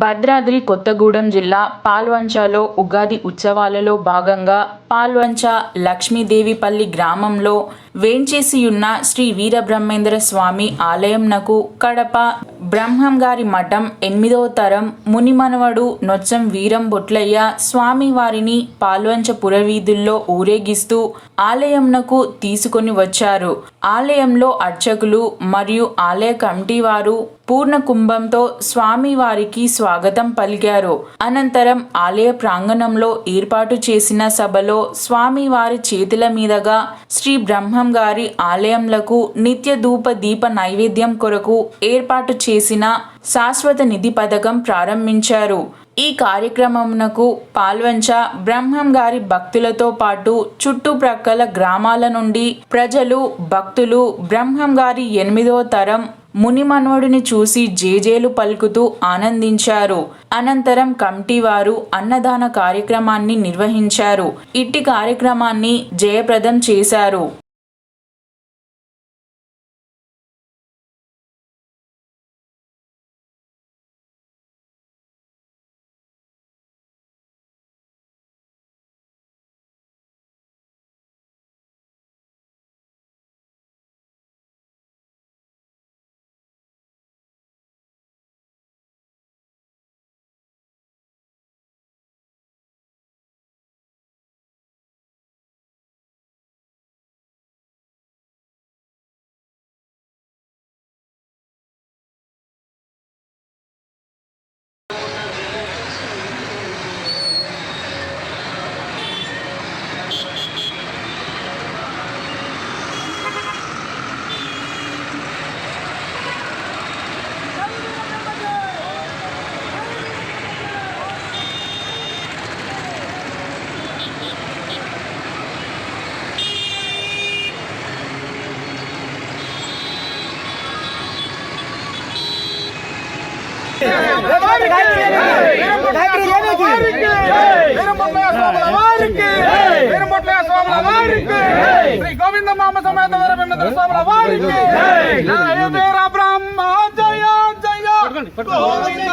భద్రాద్రి కొత్తగూడెం జిల్లా పాల్వంచలో ఉగాది ఉత్సవాలలో భాగంగా పాల్వంచ లక్ష్మీదేవిపల్లి గ్రామంలో వేంచేసియున్న శ్రీ వీరబ్రహ్మేంద్ర స్వామి ఆలయంనకు కడప. బ్రహ్మంగారి మఠం ఎనిమిదవ తరం. మునిమనవడు నొచ్చం వీరం బొట్లయ్య స్వామి వారిని పాల్వంచ పురవీధుల్లో ఊరేగిస్తూ ఆలయంనకు తీసుకొని వచ్చారు. ఆలయంలో అర్చకులు మరియు ఆలయ కమిటీ వారు పూర్ణ కుంభంతో స్వామివారికి స్వాగతం పలికారు. అనంతరం ఆలయ ప్రాంగణంలో ఏర్పాటు చేసిన సభలో స్వామివారి చేతుల మీదుగా శ్రీ బ్రహ్మ గారి ఆలయంలకు నిత్య ధూప దీప నైవేద్యం కొరకు ఏర్పాటు చేసిన శాశ్వత నిధి పథకం ప్రారంభించారు. ఈ కార్యక్రమమునకు పాల్వంచ బ్రహ్మం గారి భక్తులతో పాటు చుట్టుప్రక్కల గ్రామాల నుండి ప్రజలు భక్తులు బ్రహ్మం గారి ఎనిమిదో తరం మునిమనోడిని చూసి జేజేలు పలుకుతూ ఆనందించారు. అనంతరం కమిటీ వారు అన్నదాన కార్యక్రమాన్ని నిర్వహించారు. ఇట్టి కార్యక్రమాన్ని జయప్రదం చేశారు. శ్రీ గోవింద మామ సమేత స్వాముల వారికి జయ బ్రహ్మ జయ జయ గోవింద